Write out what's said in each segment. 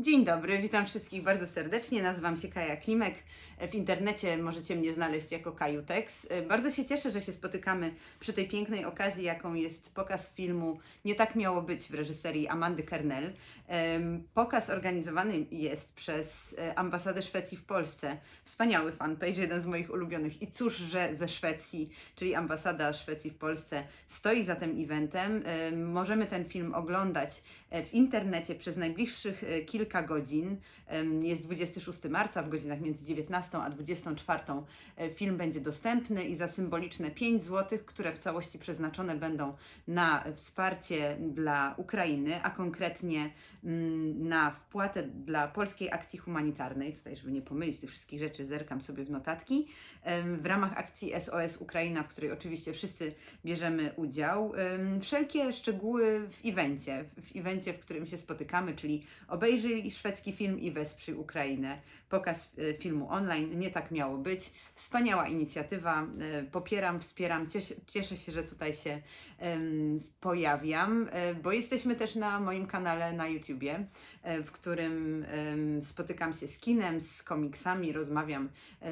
Dzień dobry, witam wszystkich bardzo serdecznie. Nazywam się Kaja Klimek. W internecie możecie mnie znaleźć jako Kajutex. Bardzo się cieszę, że się spotykamy przy tej pięknej okazji, jaką jest pokaz filmu Nie tak miało być w reżyserii Amandy Kernel. Pokaz organizowany jest przez e, ambasadę Szwecji w Polsce. Wspaniały fanpage, jeden z moich ulubionych. I cóż, że ze Szwecji, czyli ambasada Szwecji w Polsce stoi za tym eventem. Em, Możemy ten film oglądać e, w internecie przez najbliższych e, kilka godzin. Jest 26 marca w godzinach między 19 a 24. e, Film będzie dostępny i za symboliczne 5 zł, które w całości przeznaczone będą na wsparcie dla Ukrainy, a konkretnie mm, na wpłatę dla polskiej akcji humanitarnej. Tutaj, żeby nie pomylić tych wszystkich rzeczy, zerkam sobie w notatki. W ramach akcji SOS Ukraina, w której oczywiście wszyscy bierzemy udział. Wszelkie szczegóły w evencie, w evencie, w którym się spotykamy, czyli obejrzyj szwedzki film i wesprzyj Ukrainę. Pokaz e, filmu online, nie tak miało być. Wspaniała inicjatywa, e, popieram, wspieram, cieszę, się, że tutaj się pojawiam, e, bo jesteśmy też na moim kanale na YouTubie, w którym spotykam się z kinem, z komiksami, rozmawiam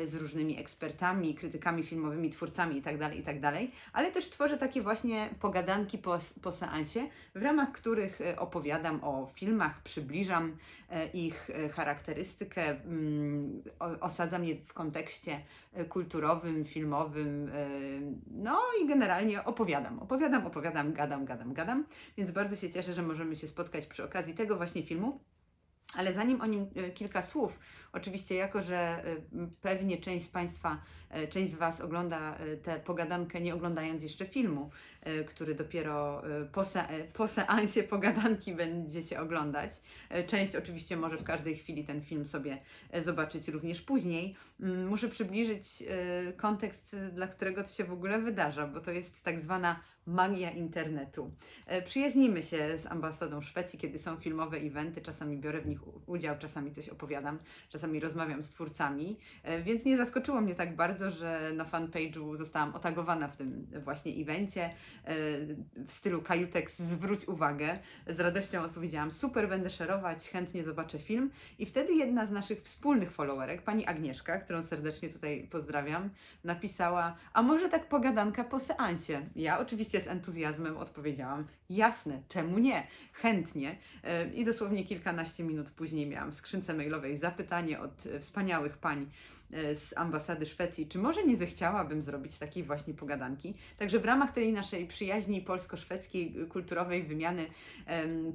z różnymi ekspertami, krytykami filmowymi, twórcami itd., itd., ale też tworzę takie właśnie pogadanki po, po seansie, w ramach których opowiadam o filmach, przybliżam ich charakterystykę, o- osadzam je w kontekście e, kulturowym, filmowym, e, no i generalnie opowiadam, opowiadam, opowiadam, gadam, gadam, gadam, więc bardzo się cieszę, że możemy się spotkać przy okazji tego właśnie filmu. Ale zanim o nim e, kilka słów, oczywiście jako, że e, pewnie część z Państwa, e, część z Was ogląda tę pogadankę nie oglądając jeszcze filmu, który dopiero po, se, po seansie pogadanki będziecie oglądać. Część oczywiście może w każdej chwili ten film sobie zobaczyć również później. Mm, Muszę przybliżyć kontekst, dla którego to się w ogóle wydarza, bo to jest tak zwana magia internetu. E, Przyjaźnimy się z ambasadą Szwecji, kiedy są filmowe eventy, czasami biorę w nich udział, czasami coś opowiadam, czasami rozmawiam z twórcami, e, więc nie zaskoczyło mnie tak bardzo, że na fanpage'u zostałam otagowana w tym właśnie evencie e, w stylu Kajutex zwróć uwagę. Z radością odpowiedziałam, super, będę szerować, chętnie zobaczę film i wtedy jedna z naszych wspólnych followerek, pani Agnieszka, którą serdecznie tutaj pozdrawiam, napisała, a może tak pogadanka po seansie? Ja oczywiście z entuzjazmem odpowiedziałam, jasne, czemu nie? Chętnie. I dosłownie kilkanaście minut później miałam w skrzynce mailowej zapytanie od e, wspaniałych pań z ambasady Szwecji, czy może nie zechciałabym zrobić takiej właśnie pogadanki. Także w ramach tej naszej przyjaźni polsko-szwedzkiej, y, kulturowej wymiany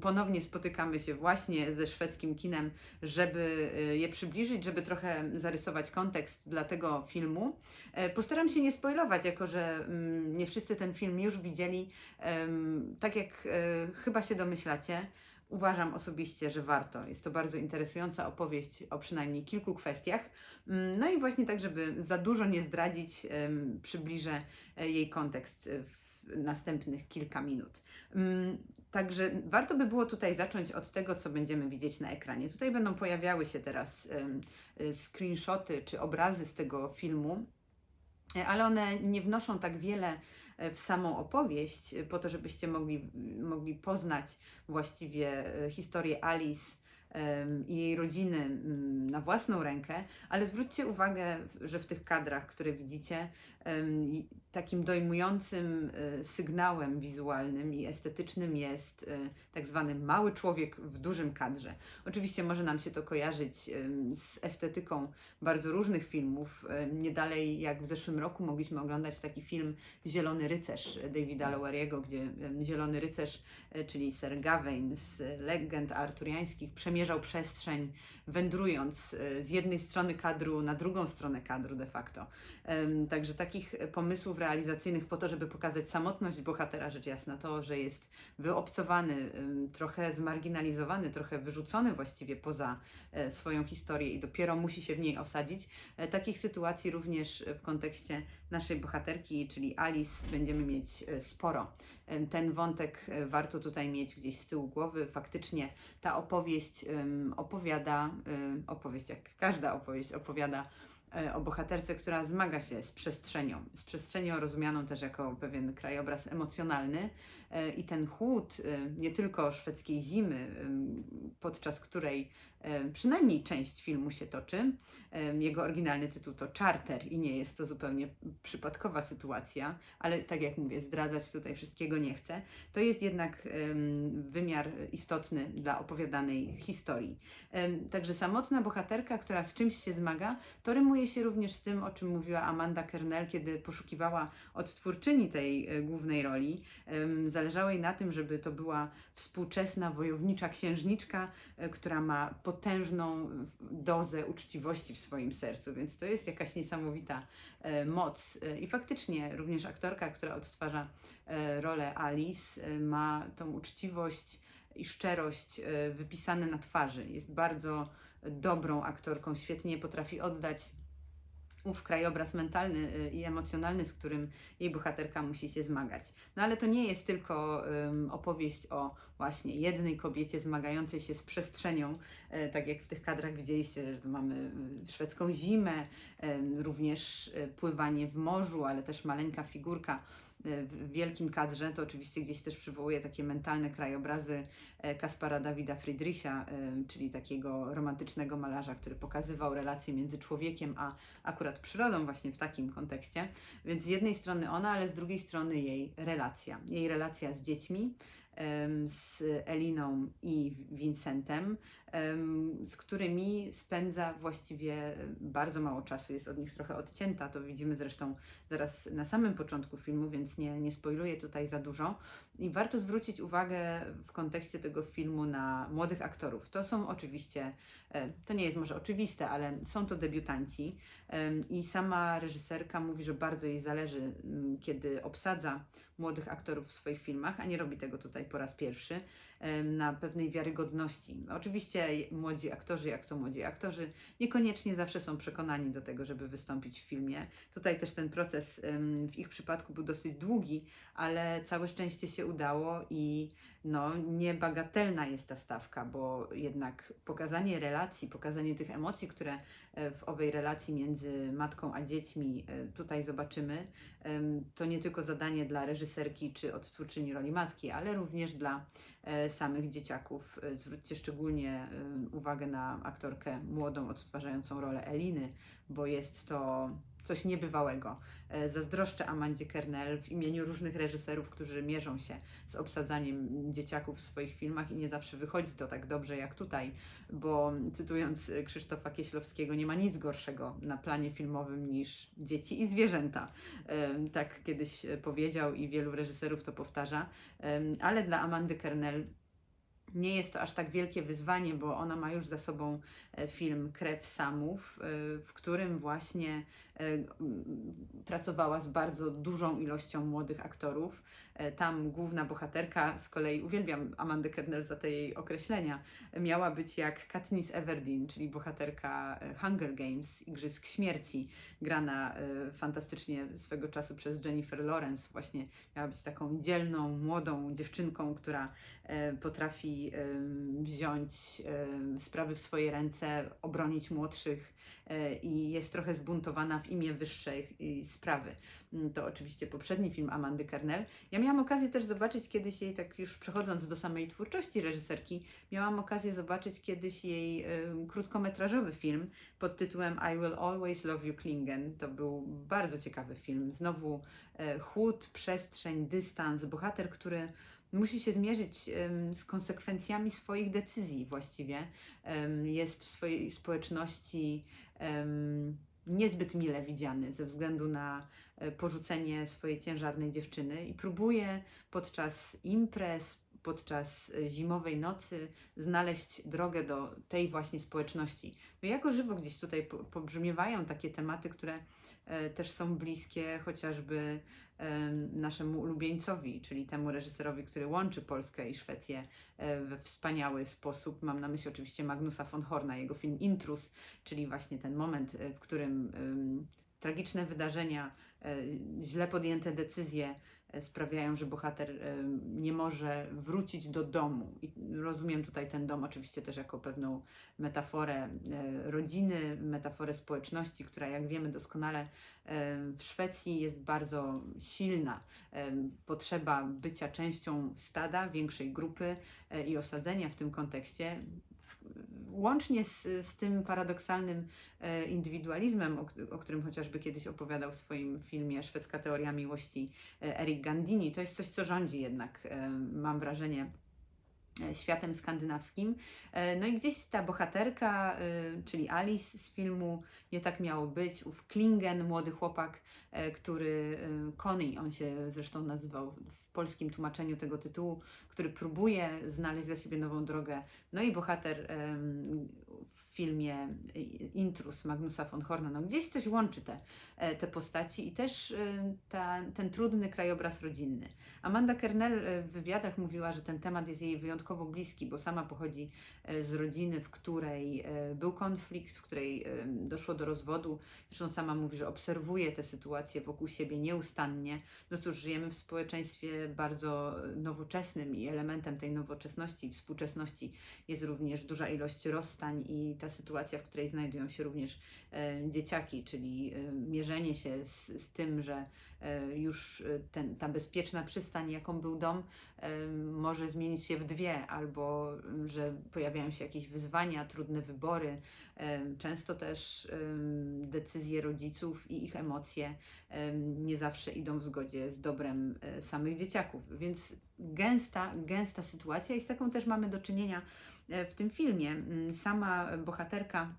ponownie spotykamy się właśnie ze szwedzkim kinem, żeby y, je przybliżyć, żeby trochę zarysować kontekst dla tego filmu. E, Postaram się nie spoilować, jako że mm, nie wszyscy ten film już widzieli. Tak jak e, chyba się domyślacie, uważam osobiście, że warto. Jest to bardzo interesująca opowieść o przynajmniej kilku kwestiach. Mm, No i właśnie tak, żeby za dużo nie zdradzić, przybliżę e, jej kontekst e, w następnych kilka minut. Mm, Także warto by było tutaj zacząć od tego, co będziemy widzieć na ekranie. Tutaj będą pojawiały się teraz y, screenshoty czy obrazy z tego filmu, e, ale one nie wnoszą tak wiele e, w samą opowieść, e, po to, żebyście mogli, mogli poznać właściwie e, historię Alice i jej rodziny mm, na własną rękę, ale zwróćcie uwagę, że w tych kadrach, które widzicie, takim dojmującym e, sygnałem wizualnym i estetycznym jest e, tak zwany mały człowiek w dużym kadrze. Oczywiście może nam się to kojarzyć z estetyką bardzo różnych filmów. Nie dalej jak w zeszłym roku mogliśmy oglądać taki film Zielony Rycerz Davida Loweriego, gdzie Zielony Rycerz, e, czyli Sir Gawain z legend arturiańskich, przemierzał przestrzeń, wędrując e, z jednej strony kadru na drugą stronę kadru de facto. Także takich e, pomysłów realizacyjnych po to, żeby pokazać samotność bohatera, rzecz jasna, to, że jest wyobcowany, trochę zmarginalizowany, trochę wyrzucony właściwie poza e, swoją historię i dopiero musi się w niej osadzić. E, Takich sytuacji również w kontekście naszej bohaterki, czyli Alice, będziemy mieć sporo. Ten wątek warto tutaj mieć gdzieś z tyłu głowy. Faktycznie ta opowieść opowiada, opowieść jak każda opowieść opowiada o bohaterce, która zmaga się z przestrzenią. Z przestrzenią rozumianą też jako pewien krajobraz emocjonalny e, i ten chłód e, nie tylko szwedzkiej zimy, em, podczas której e, przynajmniej część filmu się toczy. E, Jego oryginalny tytuł to Charter i nie jest to zupełnie przypadkowa sytuacja, ale tak jak mówię, zdradzać tutaj wszystkiego nie chcę. To jest jednak wymiar istotny dla opowiadanej historii. Także samotna bohaterka, która z czymś się zmaga, to rymuje się również z tym, o czym mówiła Amanda Kernel, kiedy poszukiwała odtwórczyni tej e, głównej roli. Zależało jej na tym, żeby to była współczesna wojownicza księżniczka, e, która ma potężną dozę uczciwości w swoim sercu, więc to jest jakaś niesamowita e, moc. E, I faktycznie również aktorka, która odtwarza rolę Alice, ma tą uczciwość i szczerość wypisane na twarzy. Jest bardzo dobrą aktorką, świetnie potrafi oddać ów krajobraz mentalny y, i emocjonalny, z którym jej bohaterka musi się zmagać. No ale to nie jest tylko ym, opowieść o właśnie jednej kobiecie zmagającej się z przestrzenią, e, tak jak w tych kadrach widzieliście, że mamy y, szwedzką zimę, em, również e, pływanie w morzu, ale też maleńka figurka e, w wielkim kadrze, to oczywiście gdzieś też przywołuje takie mentalne krajobrazy e, Kaspara Dawida Friedricha, e, czyli takiego romantycznego malarza, który pokazywał relacje między człowiekiem a akurat przyrodą właśnie w takim kontekście. Więc z jednej strony ona, ale z drugiej strony jej relacja. Jej relacja z dziećmi, z Eliną i Vincentem, em, z którymi spędza właściwie bardzo mało czasu, jest od nich trochę odcięta, to widzimy zresztą zaraz na samym początku filmu, więc nie, nie spoiluję tutaj za dużo. I warto zwrócić uwagę w kontekście tego filmu na młodych aktorów. To są oczywiście, e, to nie jest może oczywiste, ale są to debiutanci i sama reżyserka mówi, że bardzo jej zależy, kiedy obsadza młodych aktorów w swoich filmach, a nie robi tego tutaj po raz pierwszy, na pewnej wiarygodności. Oczywiście młodzi aktorzy, jak to młodzi aktorzy, niekoniecznie zawsze są przekonani do tego, żeby wystąpić w filmie. Tutaj też ten proces w ich przypadku był dosyć długi, ale całe szczęście się udało i no, niebagatelna jest ta stawka, bo jednak pokazanie relacji, pokazanie tych emocji, które e, w owej relacji między matką a dziećmi e, tutaj zobaczymy, to nie tylko zadanie dla reżyserki czy odtwórczyni roli matki, ale również dla e, samych dzieciaków. Zwróćcie szczególnie uwagę na aktorkę młodą, odtwarzającą rolę Eliny, bo jest to coś niebywałego. E, Zazdroszczę Amandzie Kernel w imieniu różnych reżyserów, którzy mierzą się z obsadzaniem dzieciaków w swoich filmach i nie zawsze wychodzi to tak dobrze jak tutaj, bo cytując e, Krzysztofa Kieślowskiego, nie ma nic gorszego na planie filmowym niż dzieci i zwierzęta. Em, Tak kiedyś e, powiedział i wielu reżyserów to powtarza, Em, ale dla Amandy Kernel nie jest to aż tak wielkie wyzwanie, bo ona ma już za sobą e, film Krew Samów, e, w którym właśnie e, pracowała z bardzo dużą ilością młodych aktorów. E, Tam główna bohaterka, z kolei uwielbiam Amandę Kernel za te jej określenia, miała być jak Katniss Everdeen, czyli bohaterka e, Hunger Games, Igrzysk Śmierci, grana e, fantastycznie swego czasu przez Jennifer Lawrence. Właśnie miała być taką dzielną, młodą dziewczynką, która potrafi wziąć sprawy w swoje ręce, obronić młodszych i jest trochę zbuntowana w imię wyższej sprawy. Mm, To oczywiście poprzedni film Amandy Kernel. Ja miałam okazję też zobaczyć kiedyś jej, tak już przechodząc do samej twórczości reżyserki, miałam okazję zobaczyć kiedyś jej em, krótkometrażowy film pod tytułem I Will Always Love You Klingen. To był bardzo ciekawy film. Znowu e, chłód, przestrzeń, dystans, bohater, który musi się zmierzyć z konsekwencjami swoich decyzji właściwie. Jest w swojej społeczności niezbyt mile widziany ze względu na e, porzucenie swojej ciężarnej dziewczyny i próbuje podczas imprez, podczas e, zimowej nocy znaleźć drogę do tej właśnie społeczności. No jako żywo gdzieś tutaj po- pobrzmiewają takie tematy, które e, też są bliskie chociażby naszemu ulubieńcowi, czyli temu reżyserowi, który łączy Polskę i Szwecję we wspaniały sposób. Mam na myśli oczywiście Magnusa von Horna, jego film Intrus, czyli właśnie ten moment, e, w którym tragiczne wydarzenia, e, źle podjęte decyzje sprawiają, że bohater nie może wrócić do domu. I rozumiem tutaj ten dom oczywiście też jako pewną metaforę rodziny, metaforę społeczności, która jak wiemy doskonale w Szwecji jest bardzo silna. Potrzeba bycia częścią stada, większej grupy e, i osadzenia w tym kontekście łącznie z, z tym paradoksalnym e, indywidualizmem, o, o którym chociażby kiedyś opowiadał w swoim filmie Szwedzka teoria miłości e, Eric Gandini, to jest coś, co rządzi jednak, e, mam wrażenie, światem skandynawskim. E, No i gdzieś ta bohaterka, e, czyli Alice z filmu Nie tak miało być, ów Klingen, młody chłopak, e, który, e, Connie, on się zresztą nazywał w polskim tłumaczeniu tego tytułu, który próbuje znaleźć dla siebie nową drogę. No i bohater em, w filmie Intrus Magnusa von Horna, no gdzieś coś łączy te, e, te postaci i też e, ta, ten trudny krajobraz rodzinny. Amanda Kernel e, w wywiadach mówiła, że ten temat jest jej wyjątkowo bliski, bo sama pochodzi e, z rodziny, w której e, był konflikt, w której doszło do rozwodu. Zresztą sama mówi, że obserwuje tę sytuację wokół siebie nieustannie. No cóż, żyjemy w społeczeństwie bardzo nowoczesnym i elementem tej nowoczesności i współczesności jest również duża ilość rozstań i ta sytuacja, w której znajdują się również e, dzieciaki, czyli e, mierzenie się z, z tym, że e, już ten, ta bezpieczna przystań, jaką był dom, może zmienić się w dwie, albo że pojawiają się jakieś wyzwania, trudne wybory, często też decyzje rodziców i ich emocje em, nie zawsze idą w zgodzie z dobrem e, samych dzieciaków. Więc gęsta, gęsta sytuacja i z taką też mamy do czynienia e, w tym filmie. Mm, Sama bohaterka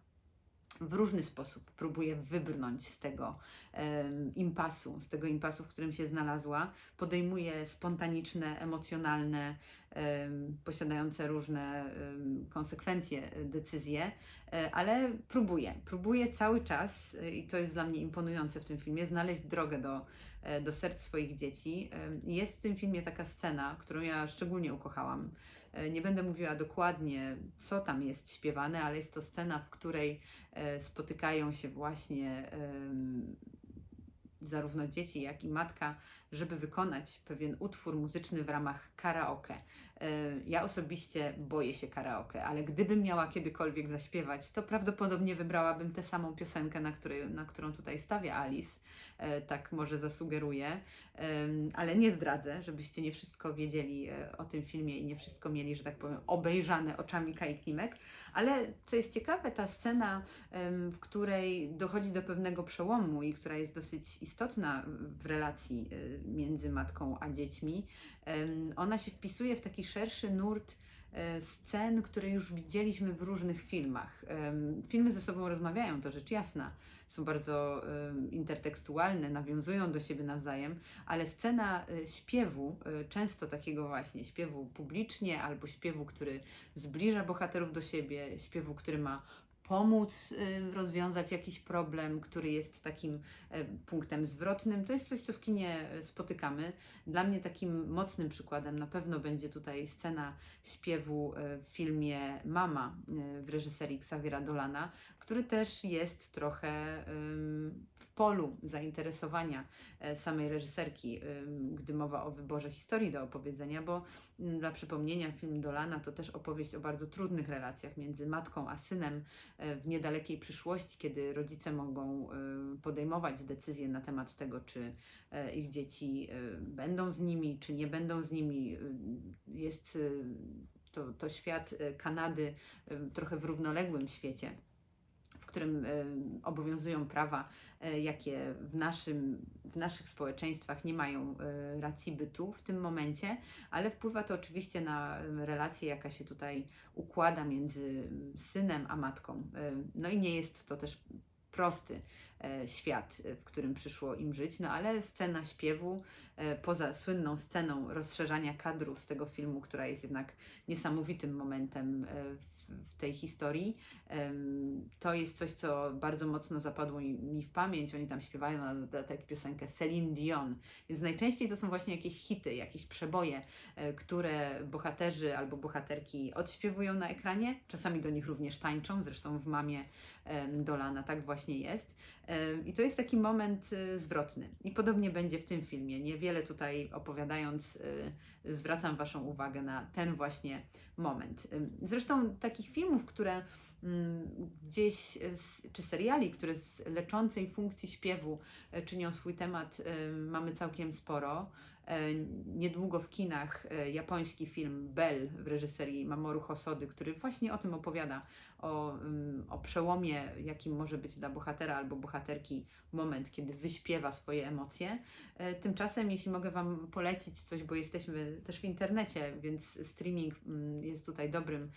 w różny sposób próbuje wybrnąć z tego em, impasu, z tego impasu, w którym się znalazła. Podejmuje spontaniczne, emocjonalne, em, posiadające różne em, konsekwencje e, decyzje, e, ale próbuje, próbuje cały czas e, i to jest dla mnie imponujące w tym filmie, znaleźć drogę do, do serc swoich dzieci. Jest w tym filmie taka scena, którą ja szczególnie ukochałam. E, Nie będę mówiła dokładnie, co tam jest śpiewane, ale jest to scena, w której e, spotykają się właśnie zarówno dzieci, jak i matka, żeby wykonać pewien utwór muzyczny w ramach karaoke. E, Ja osobiście boję się karaoke, ale gdybym miała kiedykolwiek zaśpiewać, to prawdopodobnie wybrałabym tę samą piosenkę, na, której, na którą tutaj stawia Alice. E, Tak może zasugeruję, ale nie zdradzę, żebyście nie wszystko wiedzieli e, o tym filmie i nie wszystko mieli, że tak powiem, obejrzane oczami Kai Klimek. Ale co jest ciekawe, ta scena, w której dochodzi do pewnego przełomu i która jest dosyć istotna w relacji między matką a dziećmi, ona się wpisuje w taki szerszy nurt e, scen, które już widzieliśmy w różnych filmach. Filmy ze sobą rozmawiają, to rzecz jasna. Są bardzo intertekstualne, nawiązują do siebie nawzajem, ale scena e, śpiewu, e, często takiego właśnie śpiewu publicznie albo śpiewu, który zbliża bohaterów do siebie, śpiewu, który ma pomóc y, rozwiązać jakiś problem, który jest takim e, punktem zwrotnym. To jest coś, co w kinie e, spotykamy. Dla mnie takim mocnym przykładem na pewno będzie tutaj scena śpiewu w filmie Mama w reżyserii Xaviera Dolana, który też jest trochę w polu zainteresowania samej reżyserki, gdy mowa o wyborze historii do opowiedzenia, bo mm, dla przypomnienia film Dolana to też opowieść o bardzo trudnych relacjach między matką a synem w niedalekiej przyszłości, kiedy rodzice mogą e, podejmować decyzje na temat tego, czy e, ich dzieci e, będą z nimi, czy nie będą z nimi. Jest to, to świat e, Kanady trochę w równoległym świecie którym e, obowiązują prawa, e, jakie w, naszym, w naszych społeczeństwach nie mają e, racji bytu w tym momencie, ale wpływa to oczywiście na relację, jaka się tutaj układa między synem a matką. No i nie jest to też prosty świat, e, w którym przyszło im żyć, no ale scena śpiewu, e, poza słynną sceną rozszerzania kadru z tego filmu, która jest jednak niesamowitym momentem e, w, tej historii, To jest coś, co bardzo mocno zapadło mi- w pamięć. Oni tam śpiewają na dodatek piosenkę Celine Dion, więc najczęściej to są właśnie jakieś hity, jakieś przeboje, e, które bohaterzy albo bohaterki odśpiewują na ekranie. Czasami do nich również tańczą, zresztą w Mamie Dolana tak właśnie jest. I to jest taki moment y, zwrotny. I podobnie będzie w tym filmie. Niewiele tutaj opowiadając, y, zwracam Waszą uwagę na ten właśnie moment. Zresztą takich filmów, które mm, gdzieś, y, czy seriali, które z leczącej funkcji śpiewu y, czynią swój temat, mamy całkiem sporo. E, Niedługo w kinach e, japoński film Bell w reżyserii Mamoru Hosody, który właśnie o tym opowiada, o, ym, o przełomie, jakim może być dla bohatera albo bohaterki moment, kiedy wyśpiewa swoje emocje. E, Tymczasem, jeśli mogę Wam polecić coś, bo jesteśmy też w internecie, więc streaming mm, jest tutaj dobrym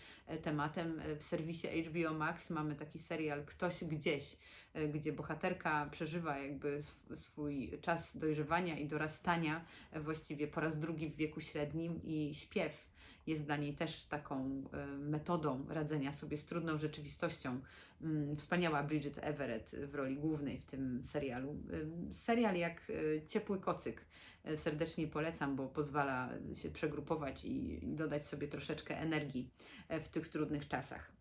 tematem. W serwisie HBO Max mamy taki serial Ktoś gdzieś, gdzie bohaterka przeżywa jakby sw- swój czas dojrzewania i dorastania e, właściwie po raz drugi w wieku średnim i śpiew jest dla niej też taką e, metodą radzenia sobie z trudną rzeczywistością. Mm, Wspaniała Bridget Everett w roli głównej w tym serialu. Serial jak e, ciepły kocyk. E, Serdecznie polecam, bo pozwala się przegrupować i dodać sobie troszeczkę energii e, w tych trudnych czasach.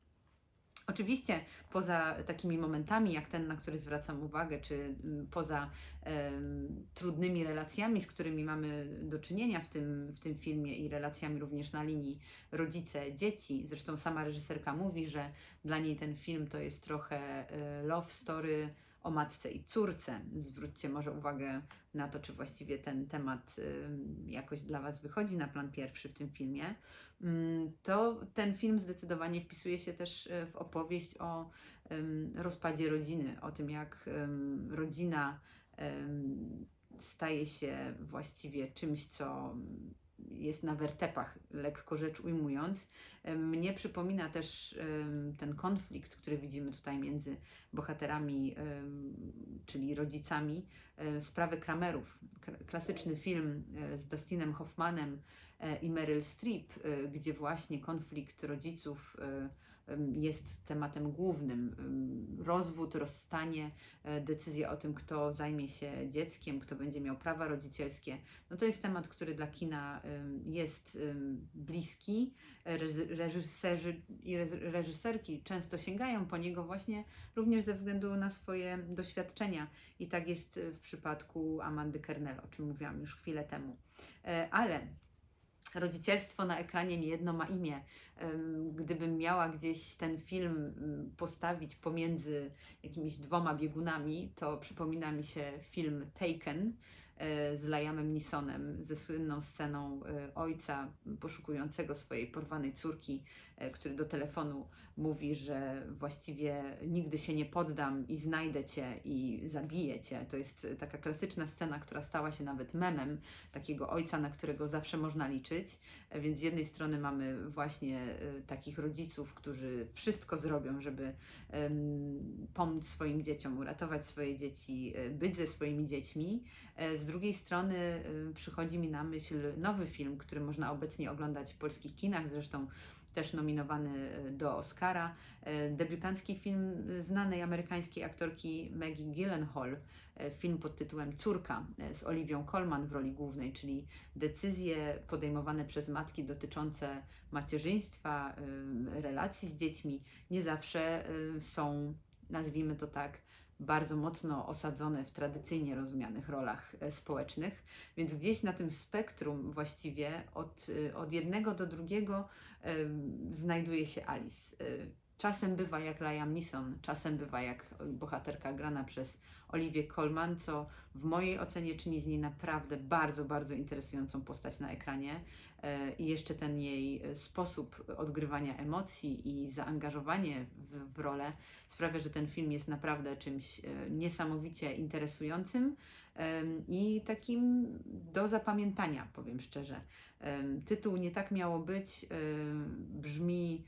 Oczywiście poza takimi momentami jak ten, na który zwracam uwagę, czy mm, poza em, trudnymi relacjami, z którymi mamy do czynienia w tym, w tym filmie i relacjami również na linii rodzice-dzieci. Zresztą sama reżyserka mówi, że dla niej ten film to jest trochę e, love story o matce i córce. Zwróćcie może uwagę na to, czy właściwie ten temat em, jakoś dla Was wychodzi na plan pierwszy w tym filmie mm, to ten film zdecydowanie wpisuje się też e, w opowieść o rozpadzie rodziny, o tym jak rodzina staje się właściwie czymś, co jest na wertepach, lekko rzecz ujmując. Mnie przypomina też ten konflikt, który widzimy tutaj między bohaterami, czyli rodzicami, e, sprawy Kramerów. Klasyczny film e, z Dustinem Hoffmanem, i Meryl Streep, e, gdzie właśnie konflikt rodziców e, jest tematem głównym. Rozwód, rozstanie, e, decyzja o tym, kto zajmie się dzieckiem, kto będzie miał prawa rodzicielskie. No to jest temat, który dla kina jest bliski. Reżyserzy i reżyserki często sięgają po niego właśnie również ze względu na swoje doświadczenia. I tak jest e, w przypadku Amandy Kernel, o czym mówiłam już chwilę temu. E, Ale rodzicielstwo na ekranie niejedno ma imię. Gdybym miała gdzieś ten film postawić pomiędzy jakimiś dwoma biegunami, to przypomina mi się film Taken z Liamem Neesonem, ze słynną sceną e, ojca poszukującego swojej porwanej córki, e, który do telefonu mówi, że właściwie nigdy się nie poddam i znajdę cię i zabiję cię. To jest taka klasyczna scena, która stała się nawet memem takiego ojca, na którego zawsze można liczyć. E, Więc z jednej strony mamy właśnie takich rodziców, którzy wszystko zrobią, żeby pomóc swoim dzieciom, uratować swoje dzieci, być ze swoimi dziećmi. E, Z drugiej strony e, przychodzi mi na myśl nowy film, który można obecnie oglądać w polskich kinach, zresztą też nominowany e, do Oscara. E, Debiutancki film znanej amerykańskiej aktorki Maggie Gyllenhaal, film pod tytułem Córka z Oliwią Colman w roli głównej, czyli decyzje podejmowane przez matki dotyczące macierzyństwa, relacji z dziećmi nie zawsze są, nazwijmy to tak, bardzo mocno osadzone w tradycyjnie rozumianych rolach e, społecznych, więc gdzieś na tym spektrum właściwie od, e, od jednego do drugiego znajduje się Alice. E, Czasem bywa jak Liam Neeson, czasem bywa jak bohaterka grana przez Olivię Colman, co w mojej ocenie czyni z niej naprawdę bardzo, bardzo interesującą postać na ekranie. E, I jeszcze ten jej e, sposób odgrywania emocji i zaangażowanie w, w rolę sprawia, że ten film jest naprawdę czymś e, niesamowicie interesującym i takim do zapamiętania, powiem szczerze. Tytuł Nie tak miało być brzmi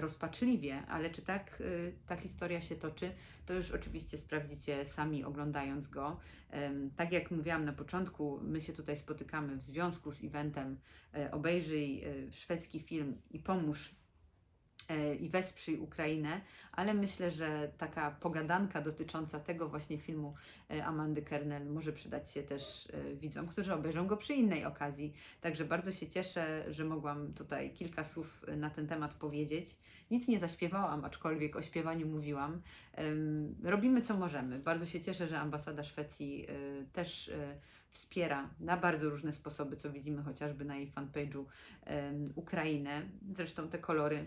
rozpaczliwie, ale czy tak e, ta historia się toczy, to już oczywiście sprawdzicie sami oglądając go. Tak jak mówiłam na początku, my się tutaj spotykamy w związku z eventem e, Obejrzyj e, szwedzki film i pomóż e, i wesprzyj Ukrainę, ale myślę, że taka pogadanka dotycząca tego właśnie filmu e, Amandy Kernel może przydać się też e, widzom, którzy obejrzą go przy innej okazji. Także bardzo się cieszę, że mogłam tutaj kilka słów e, na ten temat powiedzieć. Nic nie zaśpiewałam, aczkolwiek o śpiewaniu mówiłam. Robimy co możemy. Bardzo się cieszę, że ambasada Szwecji e, też e, wspiera na bardzo różne sposoby, co widzimy chociażby na jej fanpage'u Ukrainę. Zresztą te kolory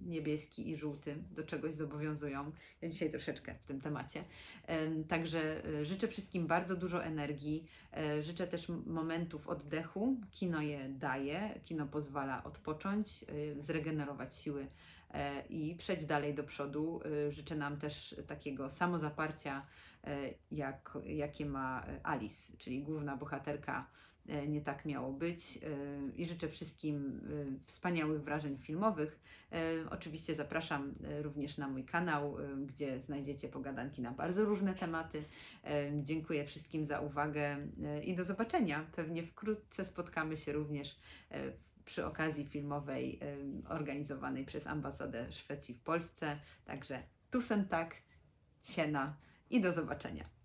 niebieski i żółty do czegoś zobowiązują. Ja dzisiaj troszeczkę w tym temacie. Em, Także e, życzę wszystkim bardzo dużo energii. E, Życzę też momentów oddechu. Kino je daje, kino pozwala odpocząć, e, zregenerować siły i przejść dalej do przodu. Życzę nam też takiego samozaparcia, jak, jakie ma Alice, czyli główna bohaterka. E, Nie tak miało być. e, I życzę wszystkim e, wspaniałych wrażeń filmowych. Oczywiście zapraszam również na mój kanał, gdzie znajdziecie pogadanki na bardzo różne tematy. Dziękuję wszystkim za uwagę i do zobaczenia. Pewnie wkrótce spotkamy się również przy okazji filmowej organizowanej przez ambasadę Szwecji w Polsce. Także tusen tak, siena i do zobaczenia.